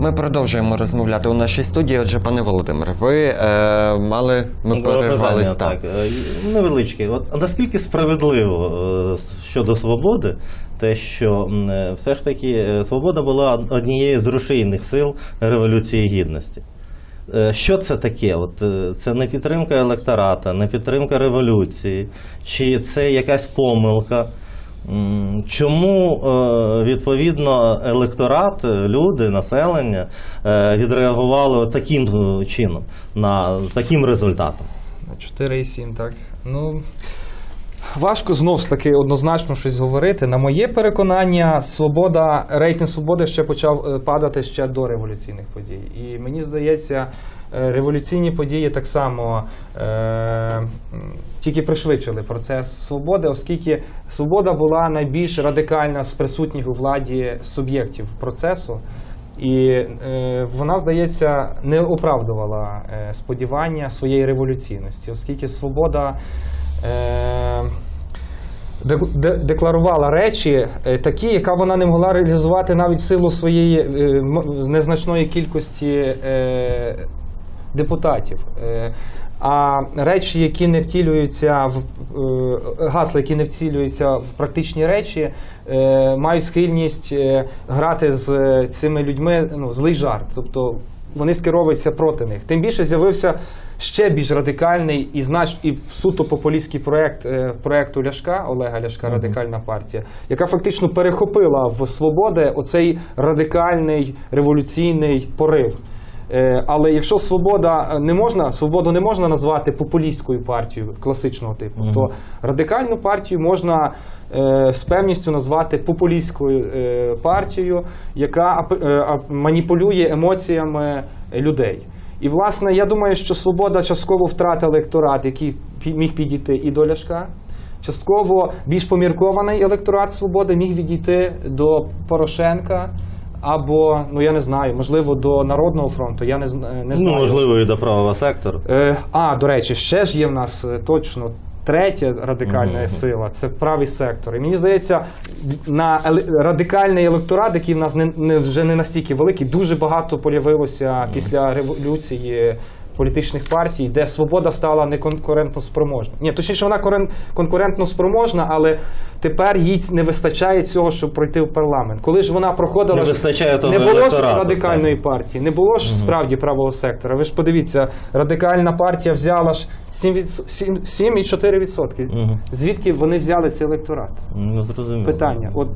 Ми продовжуємо розмовляти у нашій студії. Отже, пане Володимире, ви е, мали ми перервались так. так. е, Невеличке. От наскільки справедливо е, щодо свободи, те, що е, все ж таки свобода була однією з рушійних сил Революції Гідності. Е, Що це таке? От е, це не підтримка електората, не підтримка революції, чи це якась помилка? Чому е, відповідно електорат, люди, населення відреагували таким чином на таким результатом? 4,7, так. Ну. Важко знов ж таки однозначно щось говорити. На моє переконання, свобода, рейтинг свободи ще почав е, падати ще до революційних подій. І мені здається, е, революційні події так само е, тільки пришвидшили процес свободи, оскільки свобода була найбільш радикальна з присутніх у владі суб'єктів процесу. І е, вона, здається, не оправдувала е, сподівання своєї революційності, оскільки свобода е, декларувала речі е, такі, яка вона не могла реалізувати навіть в силу своєї е, незначної кількості е, депутатів. А речі, які не втілюються в гасла, які не втілюються в практичні речі, мають схильність грати з цими людьми ну, злий жарт. Тобто вони скеровуються проти них. Тим більше з'явився ще більш радикальний і знач і суто популістський проект е, проекту Ляшка Олега Ляшка, Радикальна партія, яка фактично перехопила в свободи оцей радикальний революційний порив. Е, Але якщо свобода е, не можна, свободу не можна назвати популістською партією класичного типу, то радикальну партію можна е, з певністю назвати популістською партією, яка маніпулює емоціями людей. І власне я думаю, що свобода частково втратила електорат, який міг підійти і до Ляшка. Частково більш поміркований електорат свободи міг відійти до Порошенка. Або, ну я не знаю, можливо, до Народного фронту. Я не, не не Ну, знаю. можливо, і до правого сектору. Е, а, до речі, ще ж є в нас е, точно третя радикальна Мгм. сила це правий сектор. І мені здається, на радикальний електорат, який в нас не, не вже не настільки великий, дуже багато появилося після революції. Політичних партій, де свобода стала неконкурентно спроможна. Ні, точніше, вона конкурентно спроможна, але тепер їй не вистачає цього, щоб пройти в парламент. Коли ж вона проходила Не вистачає того не було ж радикальної партії, не було ж справді правого сектора. Ви ж подивіться, радикальна партія взяла ж 7,4%. Мгм. Звідки вони взяли цей електорат? Ну, зрозуміло. Питання. От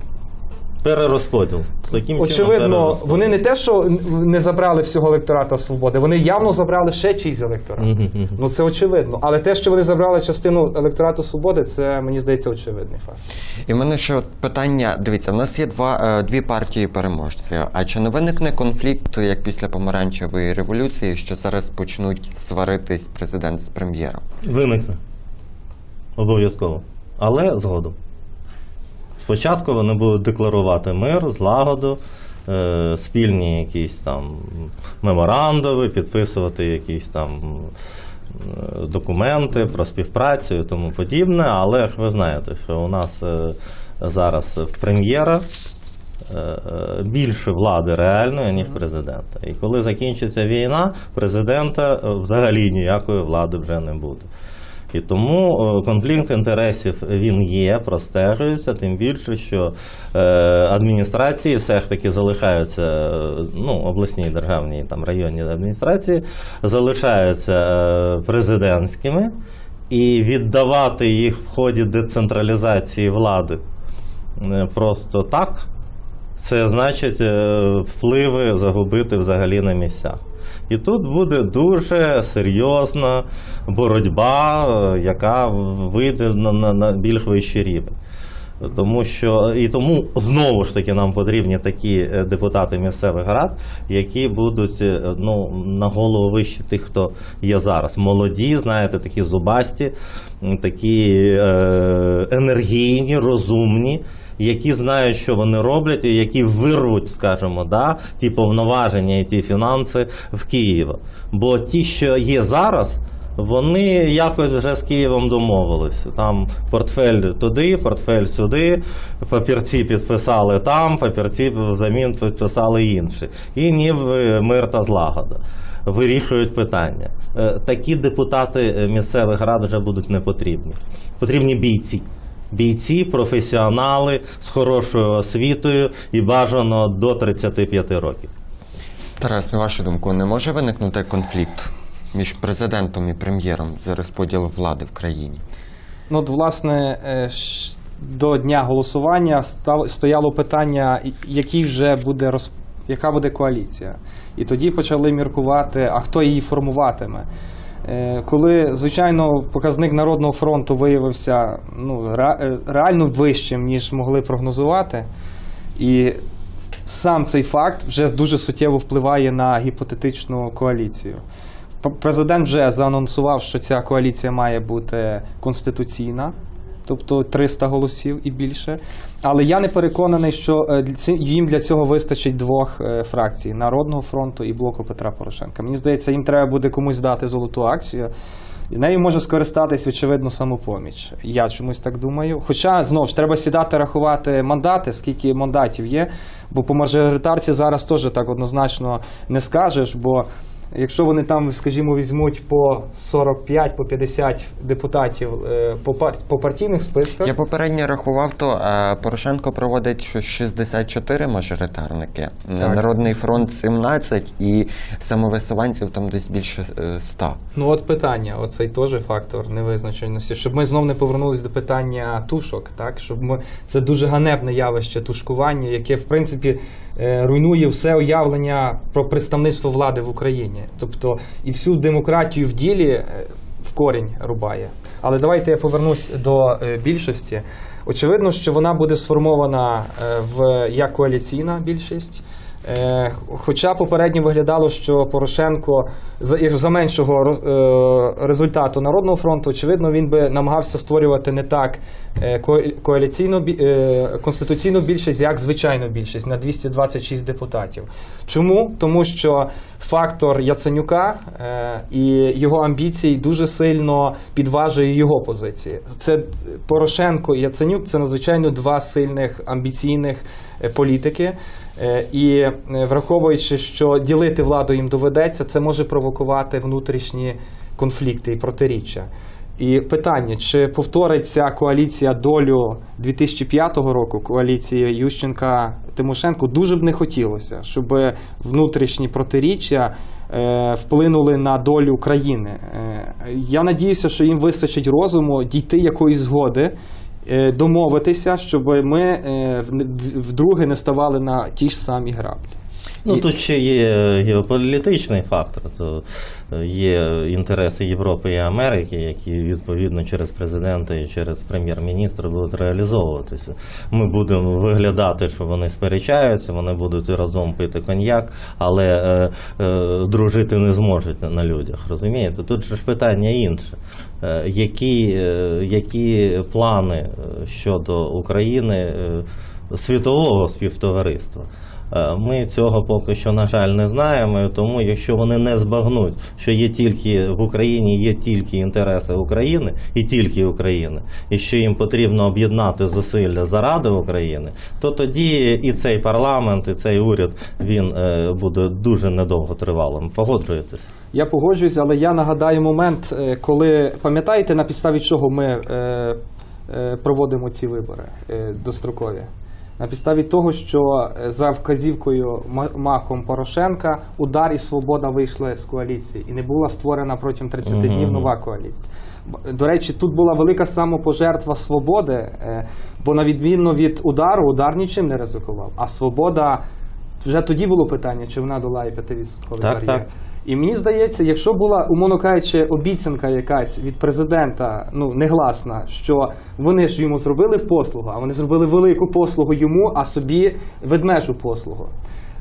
Перерозподіл. Таким очевидно, перерозподіл. вони не те, що не забрали всього електората свободи, вони явно забрали ще чийсь електорат. Мгм, мгм. Ну це очевидно. Але те, що вони забрали частину електорату свободи, це мені здається очевидний факт. І в мене ще питання: дивіться, в нас є два е, дві партії переможці. А чи не виникне конфлікт, як після помаранчевої революції, що зараз почнуть сваритись президент з прем'єром? Виникне. Обов'язково. Але згодом. Спочатку вони будуть декларувати мир, злагоду, е, спільні якісь там меморандуми, підписувати якісь там е, документи про співпрацю і тому подібне. Але ви знаєте, що у нас е, зараз в прем'єра більше влади реальної, ніж президента. І коли закінчиться війна, президента взагалі ніякої влади вже не буде. І тому е, конфлікт інтересів він є, простежується, тим більше, що е, адміністрації все ж таки залишаються, е, ну, обласні державні там районні адміністрації залишаються е, президентськими, і віддавати їх в ході децентралізації влади е, просто так, це значить е, впливи загубити взагалі на місцях. І тут буде дуже серйозна боротьба, яка вийде на, на, на більш вищий рівень. Тому що і тому знову ж таки нам потрібні такі е, депутати місцевих рад, які будуть е, ну, на голову вище тих, хто є зараз. Молоді, знаєте, такі зубасті, такі е, енергійні, розумні. Які знають, що вони роблять, і які вирвуть, скажімо, да, ті повноваження і ті фінанси в Києва. Бо ті, що є зараз, Вони якось вже з Києвом домовилися. Там портфель туди, портфель сюди, папірці підписали там, папірці взамін підписали інші. І ніби мир та злагода. Вирішують питання. Е, Такі депутати е, місцевих рад вже будуть не потрібні. Потрібні бійці. Бійці, професіонали з хорошою освітою і бажано до 35 років. Тарас, на вашу думку, не може виникнути конфлікт між президентом і прем'єром за розподіл влади в країні? Ну, от, власне, е, до дня голосування стояло питання, який вже буде роз, яка буде коаліція. І тоді почали міркувати, а хто її формуватиме. Е, Коли, звичайно, показник Народного фронту виявився ну, е, реально вищим, ніж могли прогнозувати. І сам цей факт вже дуже суттєво впливає на гіпотетичну коаліцію. Президент вже заанонсував, що ця коаліція має бути конституційна, тобто 300 голосів і більше. Але я не переконаний, що е, їм для цього вистачить двох е, фракцій Народного фронту і блоку Петра Порошенка. Мені здається, їм треба буде комусь дати золоту акцію. Нею може скористатись, очевидно, самопоміч. Я чомусь так думаю. Хоча знову ж треба сідати рахувати мандати, скільки мандатів є, бо по мажоритарці зараз теж так однозначно не скажеш, бо якщо вони там, скажімо, візьмуть по 45, по 50 депутатів е, по, пар- по партійних списках. Я попередньо рахував, то е, Порошенко проводить що 64 мажоритарники, Так. Народний фронт 17 і самовисуванців там десь більше е, 100. Ну от питання, оцей теж фактор невизначеності, щоб ми знов не повернулись до питання тушок, так щоб ми це дуже ганебне явище тушкування, яке в принципі е, руйнує все уявлення про представництво влади в Україні, тобто і всю демократію в ділі е, в корінь рубає. Але давайте я повернусь до е, більшості. Очевидно, що вона буде сформована е, в як коаліційна більшість. Е, Хоча попередньо виглядало, що Порошенко за, меншого е, результату Народного фронту, очевидно, він би намагався створювати не так е, коаліційну конституційну більшість, як звичайну більшість на 226 депутатів. Чому? Тому що фактор Яценюка і його амбіції дуже сильно підважує його позиції. Це Порошенко і Яценюк це надзвичайно два сильних амбіційних політики. Е, І е, враховуючи, що ділити владу їм доведеться, це може провокувати внутрішні конфлікти і протиріччя. І питання, чи повторить ця коаліція долю 2005 року, коаліції Ющенка Тимошенко, дуже б не хотілося, щоб внутрішні протиріччя е, вплинули на долю країни. Я надіюся, що їм вистачить розуму дійти якоїсь згоди домовитися, щоб ми е, вдруге не ставали на ті ж самі граблі. Ну тут ще є геополітичний фактор. То е, є інтереси Європи і Америки, які відповідно через президента і через прем'єр-міністра будуть реалізовуватися. Ми будемо виглядати, що вони сперечаються, вони будуть разом пити коньяк, але е, е, дружити не зможуть на- людях. Розумієте? Тут ж питання інше. Е, які, е, які плани е, щодо України е, світового співтовариства? Е, Ми цього поки що, на жаль, не знаємо. Тому, якщо вони не збагнуть, що є тільки в Україні є тільки інтереси України і тільки України, і що їм потрібно об'єднати зусилля заради України, то тоді і цей парламент, і цей уряд він е, буде дуже недовго тривалим. Погоджуєтесь? Я погоджуюсь, але я нагадаю момент, е, коли пам'ятаєте, на підставі чого ми проводимо ці вибори дострокові? На підставі того, що е, за вказівкою махом Порошенка удар і свобода вийшли з коаліції, і не була створена протягом 30 Мгм. днів нова коаліція. До речі, тут була велика самопожертва свободи, е, бо на відміну від удару, удар нічим не ризикував. А свобода вже тоді було питання, чи вона долає 5% Так, бар'єр. так. І мені здається, якщо була, умовно кажучи, обіцянка якась від президента, ну негласна, що вони ж йому зробили послугу, а вони зробили велику послугу йому, а собі ведмежу послугу.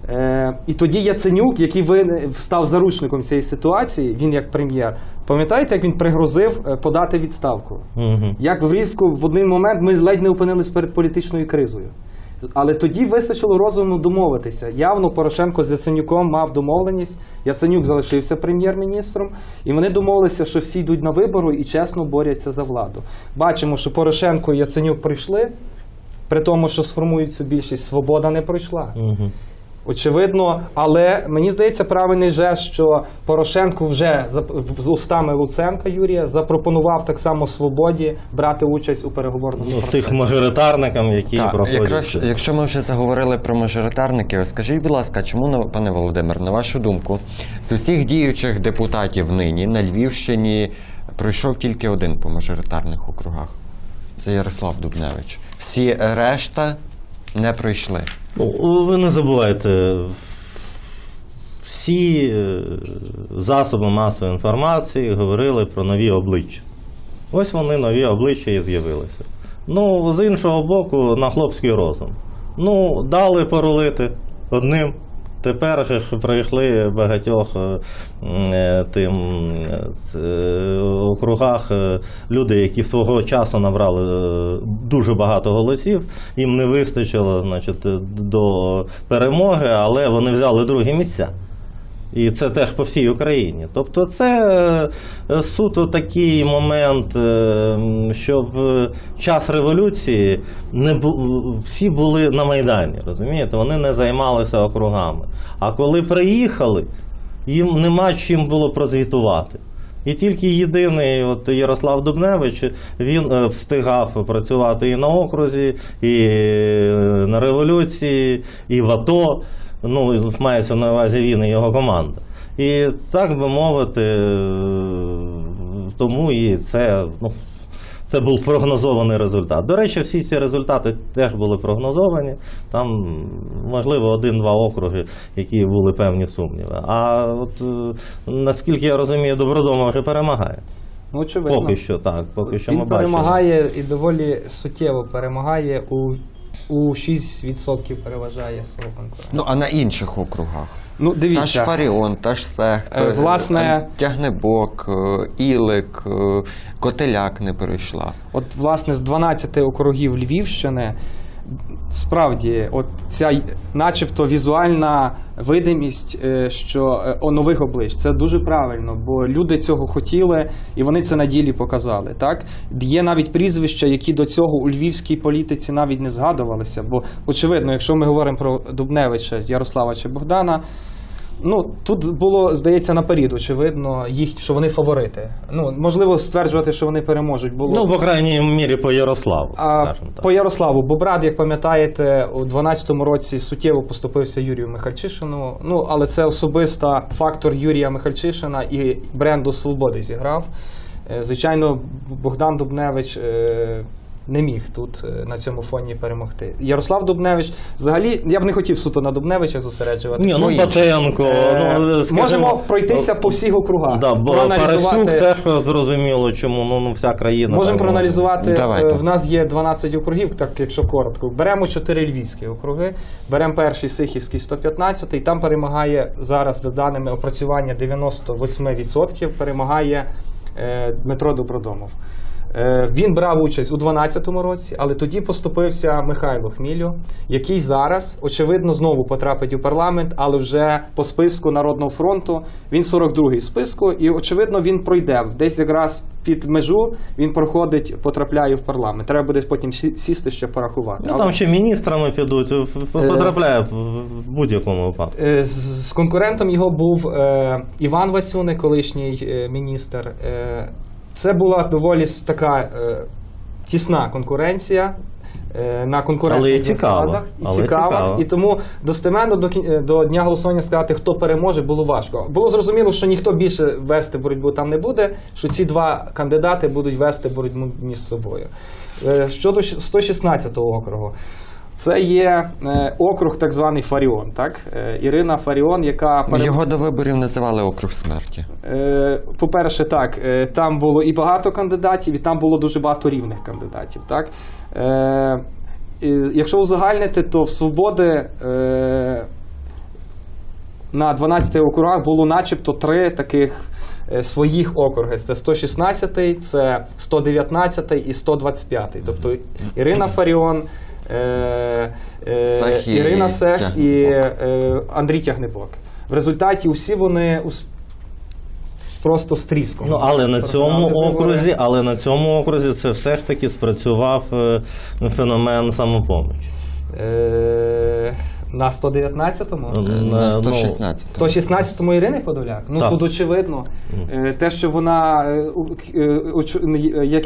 Е, і тоді Яценюк, який ви став заручником цієї ситуації, він як прем'єр, пам'ятаєте, як він пригрозив е, подати відставку? Угу. Як в різку в один момент ми ледь не опинились перед політичною кризою. Але тоді вистачило розуму домовитися. Явно Порошенко з Яценюком мав домовленість. Яценюк залишився прем'єр-міністром, і вони домовилися, що всі йдуть на вибори і чесно борються за владу. Бачимо, що Порошенко і Яценюк прийшли, при тому, що сформують цю більшість, свобода не пройшла. Угу. Очевидно, але мені здається, правильний жест, що Порошенко вже за- з устами Луценка Юрія запропонував так само свободі брати участь у переговорному Ну, процесі. тих мажоритарникам, які Так, проходять. якраз, якщо ми вже заговорили про мажоритарників, скажіть, будь ласка, чому на- пане Володимир, на вашу думку, з усіх діючих депутатів нині на Львівщині пройшов тільки один по мажоритарних округах? Це Ярослав Дубневич. Всі решта не пройшли. Ну, ви не забувайте, всі е, засоби масової інформації говорили про нові обличчя. Ось вони нові обличчя і з'явилися. Ну, з іншого боку, на хлопський розум. Ну, дали порулити одним. Тепер же ж прийшли багатьох е, е, тим е, округах люди, які свого часу набрали дуже багато голосів. Їм не вистачило значить, до перемоги, але вони взяли другі місця. І це теж по всій Україні. Тобто, це е, суто такий момент, е, що в час революції не всі були на Майдані, розумієте? Вони не займалися округами. А коли приїхали, їм нема чим було прозвітувати. І тільки єдиний от Ярослав Дубневич він е, встигав працювати і на окрузі, і на революції, і в АТО. Ну, мається на увазі він і його команда. І так би мовити, тому і це, ну, це був прогнозований результат. До речі, всі ці результати теж були прогнозовані. Там, можливо, один-два округи, які були певні сумніви. А от е, наскільки я розумію, Добродомов вже перемагає. Ну, очевидно. Поки що так. Поки що Він ми бачимо. перемагає і доволі суттєво перемагає у, у 6% переважає свого конкурента. Ну, а на інших округах? Ну, Та ж дивіться, Фаріон, та ж Сех, Е, власне- Тягнебок, е, Ілик, е, Котеляк не перейшла. от власне з 12 округів Львівщини. Справді, от ця начебто візуальна видимість, е, що е, о, нових облич, це дуже правильно, бо люди цього хотіли і вони це на ділі показали. Так є навіть прізвища, які до цього у львівській політиці навіть не згадувалися. Бо очевидно, якщо ми говоримо про Дубневича, Ярослава чи Богдана. Ну тут було здається наперед, очевидно, їх що вони фаворити. Ну можливо, стверджувати, що вони переможуть. Було Ну, по крайній мірі, по Ярославу. а так. по Ярославу, бо брат, як пам'ятаєте, у 12-му році суттєво поступився Юрію Михальчишину. Ну, але це особисто фактор Юрія Михальчишина і бренду Свободи зіграв. Е, Звичайно, Богдан Дубневич е, не міг тут е, на цьому фоні перемогти. Ярослав Дубневич, взагалі, я б не хотів суто на Дубневичах зосереджувати. Ні, ну Батенко, Е, ну, скажімо, можемо пройтися по всіх округах. Да, бо проаналізувати- Парасюк теж зрозуміло, чому ну, ну вся країна. Можемо там, проаналізувати. Давайте. Е, В нас є 12 округів, так якщо коротко. Беремо 4 львівські округи, беремо перший Сихівський 115, і там перемагає зараз, за даними опрацювання, 98% перемагає е, Дмитро Добродомов. Е, Він брав участь у 12-му році, але тоді поступився Михайло Хмілю, який зараз, очевидно, знову потрапить у парламент, але вже по списку Народного фронту. Він 42-й списку, і очевидно, він пройде десь якраз під межу. Він проходить, потрапляє в парламент. Треба буде потім сісти ще порахувати. Ну там ще міністрами підуть, Е, потрапляє в, в будь-якому випадку. е, з, конкурентом його був е, Іван Васюни, колишній е, міністр. Е, це була доволі така е, тісна конкуренція. е, На конкурентних засадах. І цікаво. І тому достеменно до, до дня голосування сказати, хто переможе, було важко. Було зрозуміло, що ніхто більше вести боротьбу там не буде, що ці два кандидати будуть вести боротьбу між собою. Е, Щодо 116-го округу. Це є е, округ, так званий Фаріон. Так? Е, Ірина Фаріон, яка Його до виборів називали округ смерті. Е, По-перше, так, там було і багато кандидатів, і там було дуже багато рівних кандидатів. Так? Якщо узагальнити, то в свободи на 12 округах було начебто три таких своїх округи. Це 116, це 119 і 125. Тобто Ірина Фаріон. Е, е, Сех і Ірина Сех і Тягнебок. е, Андрій Тягнебок. В результаті усі вони просто стріском. Ну, але на цьому окрузі, але на цьому окрузі це все ж таки спрацював феномен самопомочі. Е, на 119-му? Е, На ну, 116. 116-му Ірини Подоляк? Ну тут очевидно. Е, Те, що вона е, у- к- е, є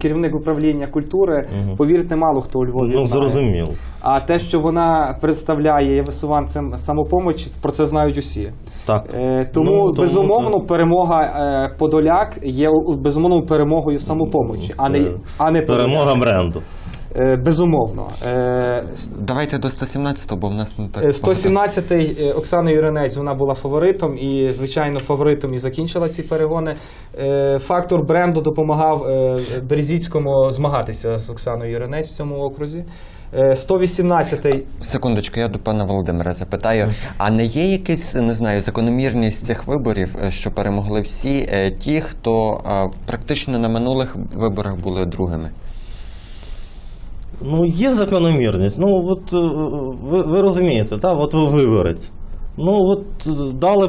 керівник управління культури, повірте, мало хто у Львові Ну, зрозуміло. А те, що вона представляє є висуванцем самопомочі, про це знають усі. Так. Е, тому, Ну, безумовно, перемога Подоляк є у- безумовно перемогою самопомочі, а не, Це а не Перемога Подоляк. Е, безумовно. Е, Давайте до 117-го, бо в нас не так. Е, 117-й е, Оксана Юринець, вона була фаворитом і, звичайно, фаворитом і закінчила ці перегони. Фактор бренду допомагав Березіцькому змагатися з Оксаною Юринець в цьому окрузі. Е, 118-й. Секундочку, я до пана Володимира запитаю. А не є якась, не знаю, закономірність цих виборів, що перемогли всі ті, хто практично на минулих виборах були другими? Ну, є закономірність. Ну, от е, ви, ви розумієте, так? От ви виборець. Ну, от е, дали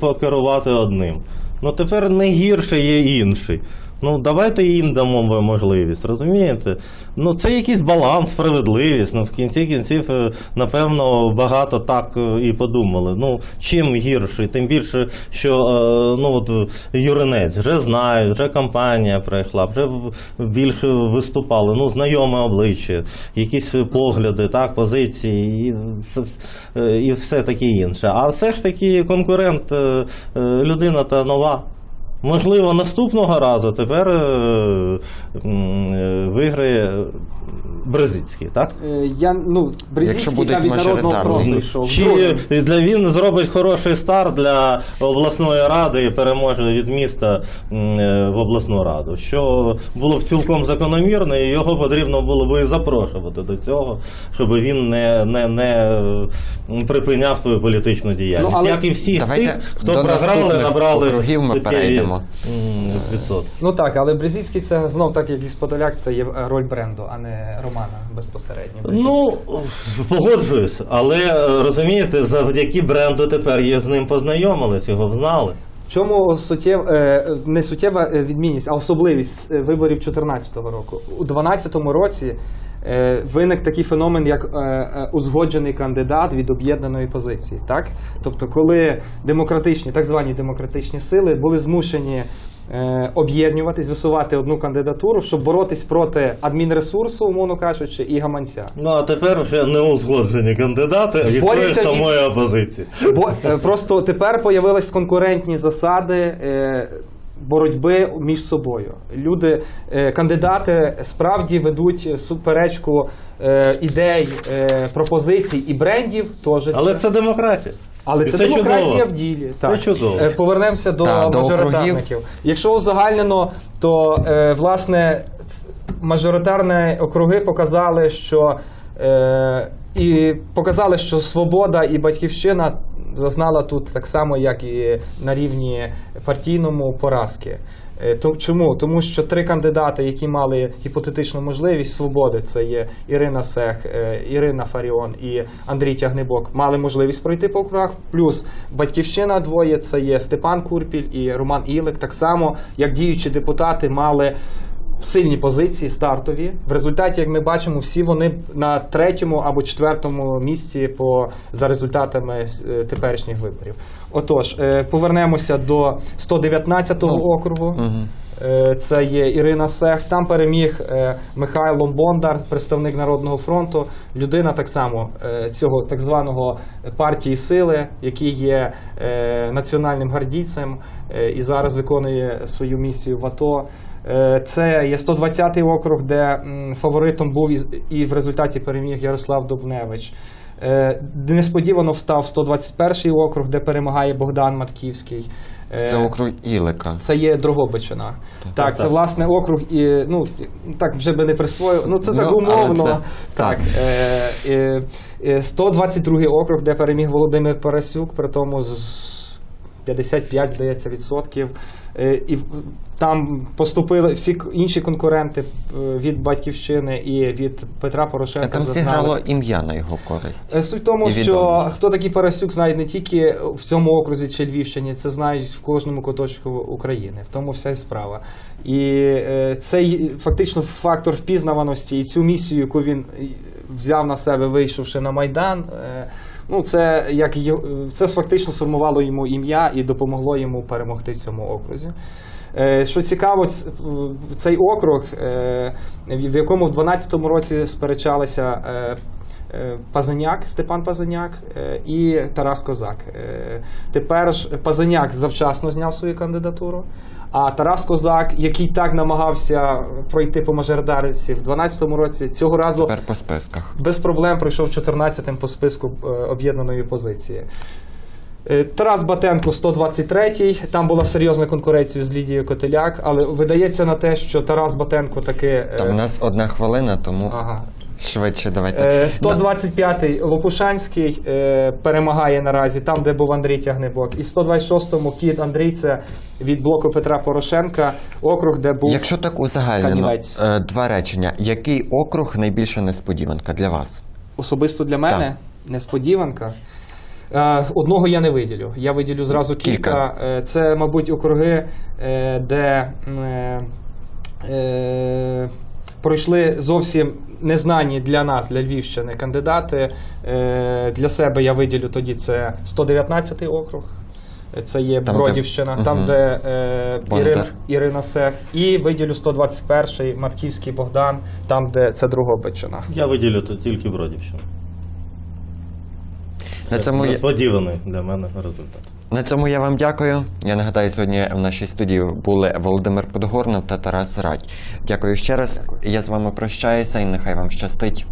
покерувати одним. Ну, тепер не гірше є інший. Ну, давайте їм дамо можливість, розумієте? Ну, це якийсь баланс, справедливість. Ну, в кінці кінців, е, напевно, багато так е, і подумали. Ну, чим гірший, тим більше, що е, ну, от, Юринець вже знають, вже кампанія пройшла, вже більше виступали, ну, знайоме обличчя, якісь погляди, так, позиції і, і все таке інше. А все ж таки конкурент, людина та нова. Можливо, наступного разу тепер е, е, виграє Брезицький, так? е, я, ну, Брезіцький буде навіть народного фронту йшов. Чи для він зробить хороший старт для обласної ради і переможе від міста в обласну раду, що було б цілком закономірно, і його потрібно було би і запрошувати до цього, щоб він не, не, не припиняв свою політичну діяльність. Ну, але Як і всіх тих, хто програли, набрали ми суттєві, перейдемо. м. Ну так, але Брезіцький це знов так, як і Подоляк, це є е, роль бренду, а не Романа безпосередньо. Ну, погоджуюсь, але е, розумієте, завдяки бренду тепер є з ним познайомились, його знали. Чому суттєв, е, не суттєва е, відмінність, а особливість е, виборів 2014 року? У 2012 році виник такий феномен, як узгоджений кандидат від об'єднаної позиції. Так? Тобто, коли демократичні, так звані демократичні сили були змушені об'єднуватись, висувати одну кандидатуру, щоб боротись проти адмінресурсу, умовно кажучи, і гаманця. Ну а тепер вже неузгоджені кандидати від тої самої опозиції. Бо е, просто тепер появились конкурентні засади. е, Боротьби між собою. Люди, е, кандидати справді ведуть суперечку е, ідей, е, пропозицій і брендів. Теж Але це демократія. Але І це, це демократія чудово. в ділі. Це чудово. Е, Повернемося до Так, до мажоритарників. Якщо узагальнено, то е, власне мажоритарні округи показали, що е, і показали, що свобода і батьківщина зазнала тут так само, як і на рівні партійному поразки. Е, Чому? Тому що три кандидати, які мали гіпотетичну можливість свободи, це є Ірина Сех, е, Ірина Фаріон і Андрій Тягнебок, мали можливість пройти по округах. Плюс батьківщина двоє це є Степан Курпіль і Роман Ілик. Так само, як діючі депутати мали. Сильні позиції стартові. В результаті, як ми бачимо, всі вони на третьому або четвертому місці по за результатами е, теперішніх виборів. Отож, е, повернемося до 119-го Ну, округу. Е, Це є Ірина Сех. Там переміг Михайло Бондар, представник Народного фронту. Людина так само цього так званого партії сили, який є національним гвардійцем е, і зараз виконує свою місію в АТО. Е, Це є 120-й округ, де фаворитом був і, в результаті переміг Ярослав Дубневич. Е, Несподівано встав 121-й округ, де перемагає Богдан Матківський. Е, Це округ Ілика. це є Дрогобичина. Так, Так, це так. власне округ, і ну так вже би не присвоїв. Ну це Ну, так але умовно. це- так. Е, е, е, 122 округ, де переміг Володимир Парасюк, при тому з 55, здається, відсотків. Е, І там поступили всі інші конкуренти е, від батьківщини і від Петра А Порошенка. там зіграло ім'я на його користь. Е, Суть в тому, що хто такий Парасюк знає не тільки в цьому окрузі чи Львівщині, це знають в кожному куточку України. В тому вся і справа. І цей фактично фактор впізнаваності і цю місію, яку він взяв на себе, вийшовши на Майдан. Ну, це як це фактично сформувало йому ім'я і допомогло йому перемогти в цьому окрузі. Е, Що цікаво, цей округ, е, в якому в 12-му році сперечалися е, Пазаняк, Степан Пазаняк е, і Тарас Козак. Е, Тепер ж Пазаняк завчасно зняв свою кандидатуру. А Тарас Козак, який так намагався пройти по мажоритарці в 12-му році, цього разу Тепер по списках. без проблем пройшов 14-м по списку е, об'єднаної позиції. Е, Тарас Батенко 123-й. Там була серйозна конкуренція з Лідією Котеляк, але видається на те, що Тарас Батенко таки. е, Там у нас одна хвилина, тому Ага. швидше давайте. Е, 125-й Лопушанський е, перемагає наразі там, де був Андрій Тягнебок. І 126-му Кіт Андрій це від блоку Петра Порошенка, округ, де був. Якщо так узагальнено, два речення. Який округ найбільша несподіванка для вас? Особисто для мене несподіванка. Е, Одного я не виділю. Я виділю зразу кілька. Кілька. Е, Це, мабуть, округи, е, де пройшли зовсім незнані для нас, для Львівщини, кандидати. Для себе я виділю тоді це 119-й округ. Е, Це є Там, де- Бродівщина, там, Мгм. де е, Ірина, Ірина Сех. І виділю 121-й Матківський Богдан, там, де це Другобичина. Я виділю тут тільки Бродівщину. На цьому, я, Несподіваний для мене результат. на цьому я вам дякую. Я нагадаю, сьогодні в нашій студії були Володимир Подгорнов та Тарас Радь. Дякую ще раз. Я з вами прощаюся і нехай вам щастить.